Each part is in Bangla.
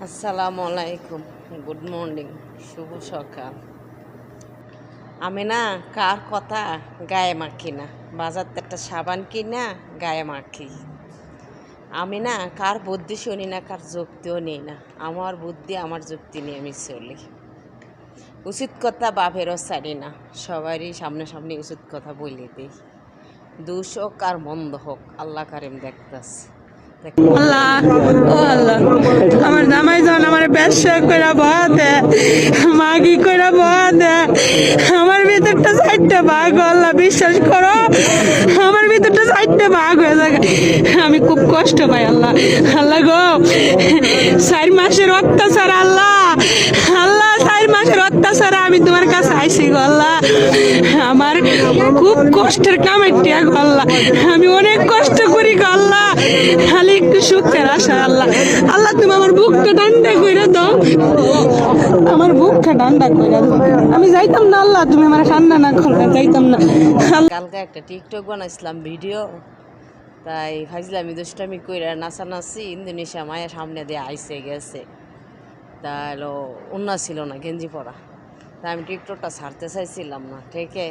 আসসালামু আলাইকুম। গুড মর্নিং শুভ সকাল। আমি না কার কথা? গায়ে মাখি না। বাজার একটা সাবান কিনা, গায়ে মাখি। আমি না কার বুদ্ধি শুনি না, কার যুক্তিও নিই না। আমার বুদ্ধি, আমার যুক্তি নিয়ে আমি চলি। উচিত কথা বাপেরও ছাড়ি না। সবারই সামনে সামনে উচিত কথা বলে দিই। দুষ হোক আর মন্দ হোক, আল্লাহ কারিম দেখতেছে। আল্লাহ ও আল্লাহ আমার জামাই আমার ব্যবসা করে বহাতে আমার ভিতরটা আল্লাহ বিশ্বাস করো আমার ভিতরটা হয়ে আমি খুব কষ্ট পাই আল্লাহ আল্লাহ গো চার মাসের অত্যাচার আল্লাহ আল্লাহ চার মাসের অত্যাচার আমি তোমার কাছে আইসি গো আল্লাহ আমার খুব কষ্টের কামের টিয়া আমি অনেক কষ্ট করি গো আল্লাহ খালি একটু সুখের আশা, আল্লাহ। আল্লাহ, তুমি আমার বুকটা ঠান্ডা করে দাও। আমার বুকটা ঠান্ডা করে দাও। আমি যাইতাম না, আল্লাহ, তুমি আমার ঠান্ডা না করলে যাইতাম না। কালকে একটা টিকটক বানাইছিলাম ভিডিও তাই ভাবছিলাম, দুষ্টামি কইরা নাচানাচি। ইন্দোনেশিয়া মায়ের সামনে দিয়ে আইসে গেছে। তা হলো অন্য ছিল না, গেঞ্জি পরা। তাই আমি টিকটকটা ছাড়তে চাইছিলাম না, ঠিকে।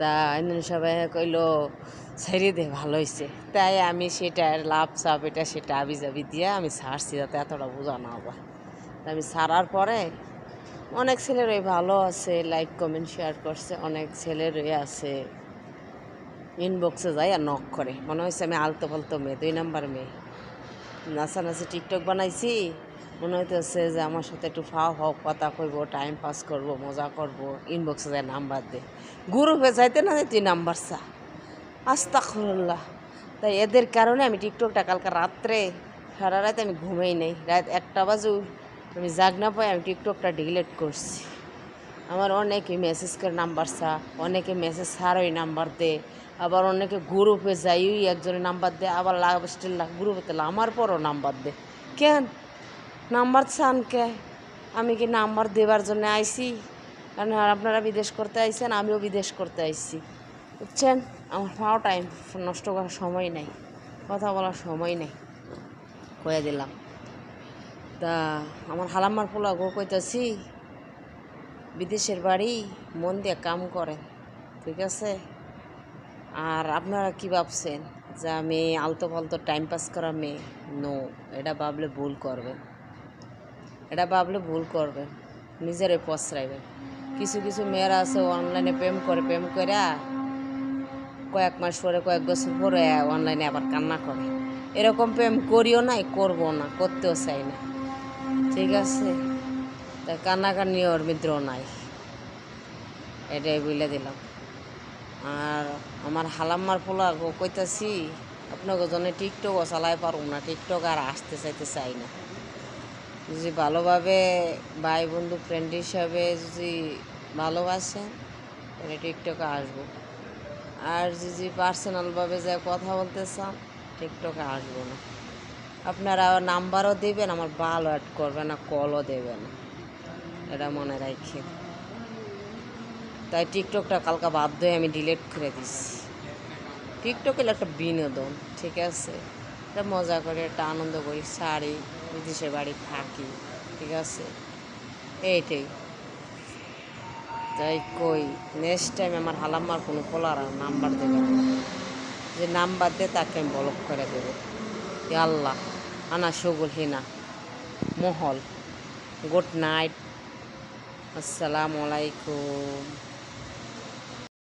তা ইন্দোনেশিয়া ভাই কইলো, ছেড়ে দে, ভালো হয়েছে তাই আমি সেটা লাভ চাপ এটা সেটা আবি যাবি দিয়ে আমি ছাড়ছি যাতে এতটা বোঝা না তা আমি ছাড়ার পরে অনেক ছেলেরই ভালো আছে লাইক কমেন্ট শেয়ার করছে। অনেক ছেলেরই আছে ইনবক্সে যায় আর নক করে। মনে হয়েছে আমি আলতো ফালতো মেয়ে, দুই নাম্বার মেয়ে। নাচানাচি টিকটক বানাইছি। মনে হইতেছে যে আমার সাথে একটু ফাও ফাও কথা কইব টাইম পাস করব, মজা করব ইনবক্সে যায় নাম্বার দে। গ্রুপে যাইতে না তুই নাম্বার চা। আস্তা খরুল্লাহ তাই এদের কারণে আমি টিকটকটা কালকে রাত্রে, সারা রাত আমি ঘুমাই নাই। রাত একটা বাজু, আমি জাগ না পাই আমি টিকটকটা ডিলিট করছি। আমার অনেকে মেসেজ করে নাম্বার চা, অনেকে মেসেজ ছাড়াই নাম্বার দে, আবার অনেকে গ্রুপে যাই ওই একজনের নাম্বার দে, আবার লাভ স্টিল গ্রুপে তেলে আমার পরও নাম্বার দে। কেন? নাম্বার চান কে? আমি কি নাম্বার দেবার জন্য আইছি? কারণ আপনারা বিদেশ করতে আইছেন, আমিও বিদেশ করতে আইছি। বুঝছেন? আমার পাও টাইম নষ্ট করার সময় নেই। কথা বলার সময় নেই। কয়ে দিলাম। তা আমার হালাম্মার পোলা গো কইতাছি, বিদেশের বাড়ি মন দিয়ে কাম করেন, ঠিক আছে? আর আপনারা কি ভাবছেন? যে আমি আলতো ফালতো টাইম পাস করা মেয়ে? নো এটা ভাবলে ভুল করবেন। এটা ভাবলে ভুল করবেন নিজেরে পছরাইবেন কিছু কিছু মেয়েরা আছে অনলাইনে প্রেম করে প্রেম করে কয়েক মাস পরে, কয়েক বছর পরে অনলাইনে আবার কান্না করে। এরকম প্রেম করিও নাই করব না, করতেও চাই না। ঠিক আছে? তা কান্নাকান্নি ওর মিত্র নাই। এটাই বলে দিলাম। আর আমার হালাম্মার পোলা কইতাছি আপনাকে জন্য টিকটকও চালাই পারব না টিকটক আর আসতে চাইতে চাই না। যদি ভালোভাবে ভাই বন্ধু ফ্রেন্ড হিসাবে যদি ভালোবাসেন, তাহলে টিকটকে আসব। আর যদি পার্সোনালভাবে যা কথা বলতে চান টিকটকে আসব না। আপনারা নাম্বারও দেবেন, আমার ভালো অ্যাড করবে না কলও দেবে না। এটা মনে রাখি তাই টিকটকটা কালকা বাধ্য হয়ে আমি ডিলিট করে দিছি। টিকটক একটা বিনোদন, ঠিক আছে? এটা মজা করে, একটা আনন্দ করি, শাড়ি বিদেশের বাড়ি থাকি, ঠিক আছে? এইটাই। তাই কই নেক্সট টাইম আমার হালাম্মার কোনো পোলার নাম্বার দেবে না। যে নাম্বার দে, তাকে আমি ব্লক করে দেবো। আল্লাহ, আনা সগুল হিনা, মহল। গুড নাইট আসসালামু আলাইকুম।